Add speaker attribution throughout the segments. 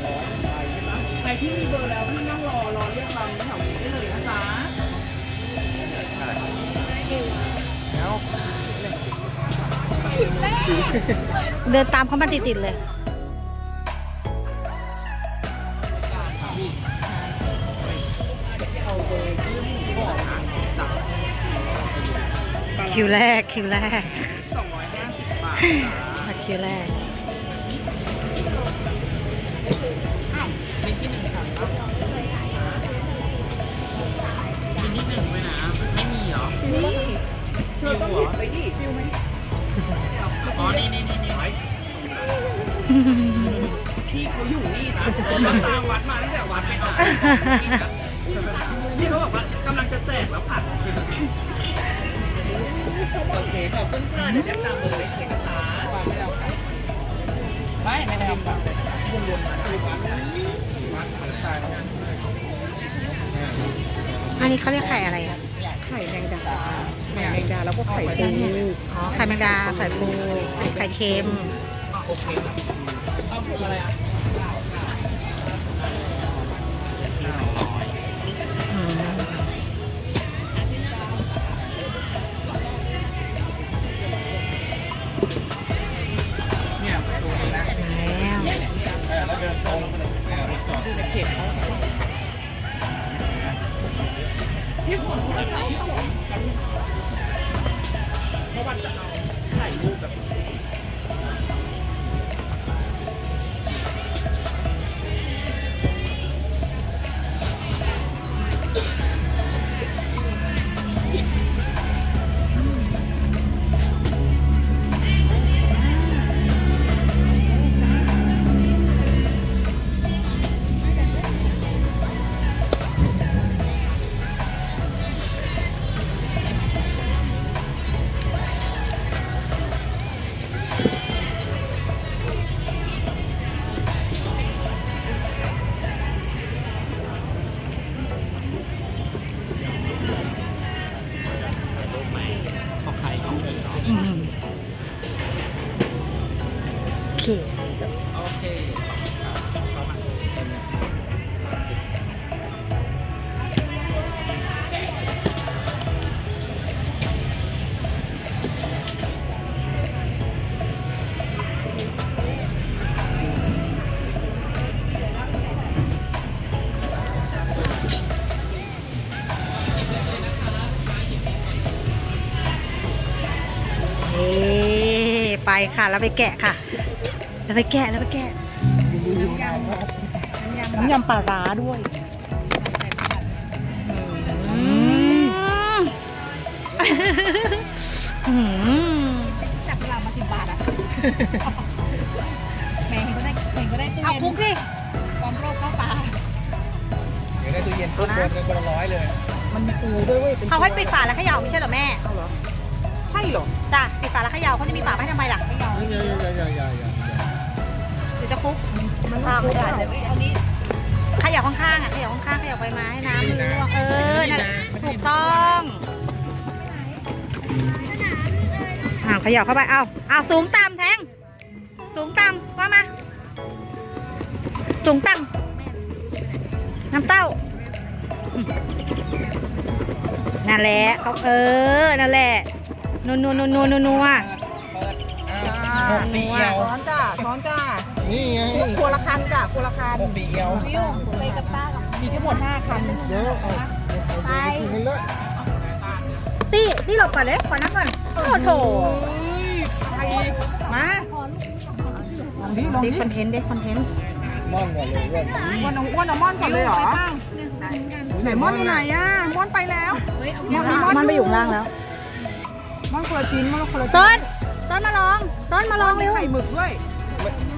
Speaker 1: ใบใช่ปะใครที่มีเบอร์แล้วพี่นั่งรอรอเรียกเราแถวนี้ได้เลยนะจ๊ะ
Speaker 2: เดินตามเขามาติดๆเลย
Speaker 1: เอาเบอร์ที่บอกนะจ๊ะ
Speaker 2: คิวแรกคิวแรก
Speaker 1: สองร้อยห้าสิบบาทจ้ะ
Speaker 2: คิวแรก
Speaker 1: อ้าว มีที่หนึ่งค่ะมีที่หนึ่งไหมนะ ไม่มีเหรอเธอต้องหยิบไปดิฟิวไหมอ๋อ นี่นี่นี่นี่พี่เขาอยู่นี่นะเขาตามวัดมาตั้งแต่วัดไปออกพี่เขาบอกว่ากำลังจะแจกแล้วผัดโอเคขอบคุณค่ะเดี๋ยวจะตามเบอร์เลยเช็คนะคะไม่ไม่ได้ทำวนๆมาคือวัดวัดตายแล้ว
Speaker 2: อันนี้เขาเรียกไข่อะไรอะ
Speaker 1: ไข่แมงดาไข่แมงดาแล้วก็ไข่ปู
Speaker 2: อ๋อไข่แมงดาไข่ปูไข่เค็ม
Speaker 1: ที่ฝนจะใส่ที่ฝนเพราะว่ เค
Speaker 2: โอเค
Speaker 1: เข้ามา
Speaker 2: เอ๊ไปค่ะ แล้วไปแกะค่ะ แล้วไปแกะแล้วไปแกะ
Speaker 1: น้ำยำปลาร้าด้วย
Speaker 2: อืมอืม
Speaker 3: จับเวลามาสิบบาทอะแหม่เห็นก็ได้เห็นก็ได้ตู้
Speaker 2: เอา
Speaker 3: เย็น
Speaker 2: คุกดิ
Speaker 3: ความโรคเข้าตา
Speaker 1: เดี๋ยวได้ตู้เย็นปุ๊บเดินเป็นคนละร้อยเลย มันมีปูด้วยเว้ย
Speaker 2: เขาให้ปิดฝาแล้วเขย่าไม่ใช่เหรอแม่
Speaker 1: เอาเหรอใช่เหรอ
Speaker 2: จ้ะปิดฝาแล้วเขย่าเขาจะมีฝาไว้ทำไมล่ะ
Speaker 3: มันไม่ได้เลยเอานี้
Speaker 2: เขย่าข้างๆอะเขย่าข้างๆเขย่าไปมาให้น้ำมันร่วงเออนั่นแหละถูกต้องอ้าวเขย่าเข้าไปเอาเอาสูงต่ำแทง สูงต่ำว่ามาสูงต่ำน้ำเต้าอืมนั่นแหละเขาเออนั่นแหละนัวนัวนัวนัวนัวนัว
Speaker 1: หกปีเอียว
Speaker 4: ช้อนจ้าช้อนจ้า
Speaker 1: นี่ไง
Speaker 4: ครัวละคันจ้าครัวละคัน
Speaker 1: หกปีเอียว
Speaker 3: ฟิวไปกับตากับ
Speaker 4: มีทั้งหมด5คัน
Speaker 1: เดี๋ยวเอา
Speaker 3: ไป
Speaker 1: กินไปเลย
Speaker 2: ตี้ตี้หลบก่อนเลยขอนั่งก่อนโอ้โถมา
Speaker 4: ลองดิลอง
Speaker 2: ซี
Speaker 4: ดิ
Speaker 2: คอนเทนต์เด้คอนเทนต์
Speaker 1: ม่อนก่อนเลยเว้ย
Speaker 4: ม่อนเอาอ้วนเอาม่อนก่อนเลยเหรอไหนม่อนอยู่ไหนอะม่อนไปแล้ว
Speaker 3: เฮ้ยเอา
Speaker 4: ม่อนมีม่อน
Speaker 2: มันไปอยู่ข้างล่างแล้ว
Speaker 4: ม่อนคนละชิ้นม่อนคนละชิ้น
Speaker 2: ต้นต้นมาลองต้นมาลอง
Speaker 4: มี
Speaker 2: เร็ว
Speaker 4: ไข่หมึกด้วย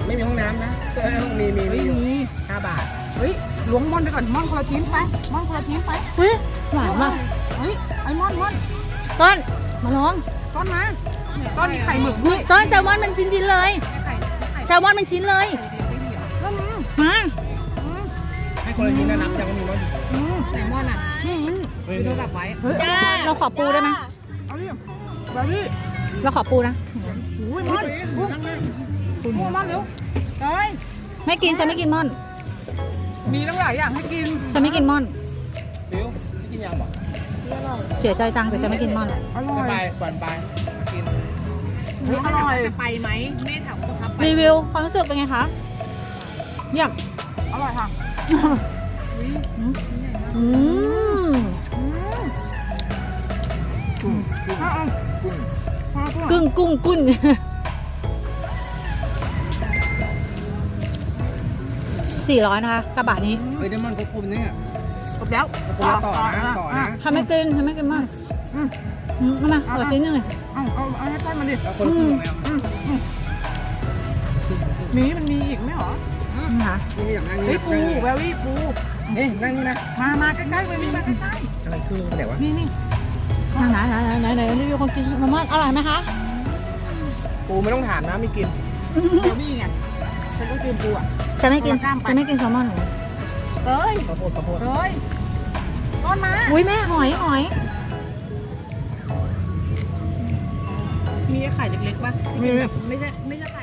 Speaker 1: ไม่ไม่มีห้องน้ำนะเออมีมี
Speaker 4: เฮ้
Speaker 1: มี
Speaker 4: ย
Speaker 1: อยู่
Speaker 4: มี
Speaker 1: ห้าบาท
Speaker 4: เฮ้ยล้วงม่อนไปก่อนม่อนคนละชิ้นไปม่อนคนละชิ้นไป
Speaker 2: เฮ้ยหวานว่ะ
Speaker 4: เฮ้ยไอ้ม่อนม่อน
Speaker 2: ต้นมาลอง
Speaker 4: ต้นมาต้นมีไข่หมึกด้วย
Speaker 2: ต้นแซลมอนมันชิ้นๆเลยแซลมอนมันชิ้นเลย
Speaker 4: ต้นมา
Speaker 2: มา
Speaker 1: ให้คนละชิ้นนะนับยังมีน้อยอยู่
Speaker 4: อืม
Speaker 3: ไหนม่อนอะ
Speaker 4: อืม
Speaker 1: เฮ้ย
Speaker 3: ดูแบบไว้
Speaker 4: เฮ้ย
Speaker 2: เราขอปูได้ไหม
Speaker 4: เอาดิแบบนี้
Speaker 2: เราขอปูนะ
Speaker 4: อุ้ยม่อน ม่องมากเร็วเฮ้ย
Speaker 2: ไม่กินฉันไม่กินม่อน
Speaker 4: มีตั้งหลายอย่างให้กิน
Speaker 2: ฉันไม่กินม่อน
Speaker 5: บิวไม่กินยังบอก
Speaker 2: เสียใจจังแต่ฉันไม่กินม่อน
Speaker 4: อร่อย
Speaker 5: ไปก่อนไปกิน
Speaker 4: อร่อย
Speaker 3: ไปไหมแม่ถามว่ครับ
Speaker 2: รีวิวความรู้สึกเป็นไงคะเยี่ยม
Speaker 4: อร่อยค่ะ
Speaker 2: อืม
Speaker 5: กุ้ง
Speaker 4: กุ้
Speaker 2: กุ้งกุ้งกุ้ง 400นะคะกระบะนี้
Speaker 5: เฮ้ยเดมอนควบคุมเนี่ย
Speaker 4: ครบแล้ว
Speaker 5: ควบต่อนะต่อนะ
Speaker 2: ทำไม่กินทำไม่กินมากอืมเอามาขอชิ้นหนึ่งเลย
Speaker 4: เอาเอาเอาให้ใต้มันดิ
Speaker 5: คนคุม
Speaker 4: มีมันมีอีกไหมหรอ
Speaker 2: ค่ะ
Speaker 4: เฮ้ยปูแววี่ปู
Speaker 5: นี่นั่งนี่นะ
Speaker 4: มามาใกล้ๆเลี่มาใกล้ๆ
Speaker 5: อะไรคืออะไรวะ
Speaker 4: นี่นี่
Speaker 2: ไหนไหนไหนไหนรีวิวคนกินมาม่าอร่อยไหมคะ
Speaker 5: ปูไม่ต้องถามนะไม่กิน
Speaker 4: เดี๋ยวนี่ไงฉันก็กินปูอะ
Speaker 2: จะไม่กิน
Speaker 4: คนละกล้ามไป
Speaker 2: จะไม่กินแซลมอนเหรอ
Speaker 4: เฮ้ย
Speaker 5: ข้าวโพดข้าวโพด
Speaker 4: เฮ้ยก้อนมา
Speaker 2: อุ้ยแม่หอยหอย
Speaker 3: มีไข่เล็กๆป่ะ
Speaker 4: มี
Speaker 3: แบบไม่ใช่ไม่ใช่ไข่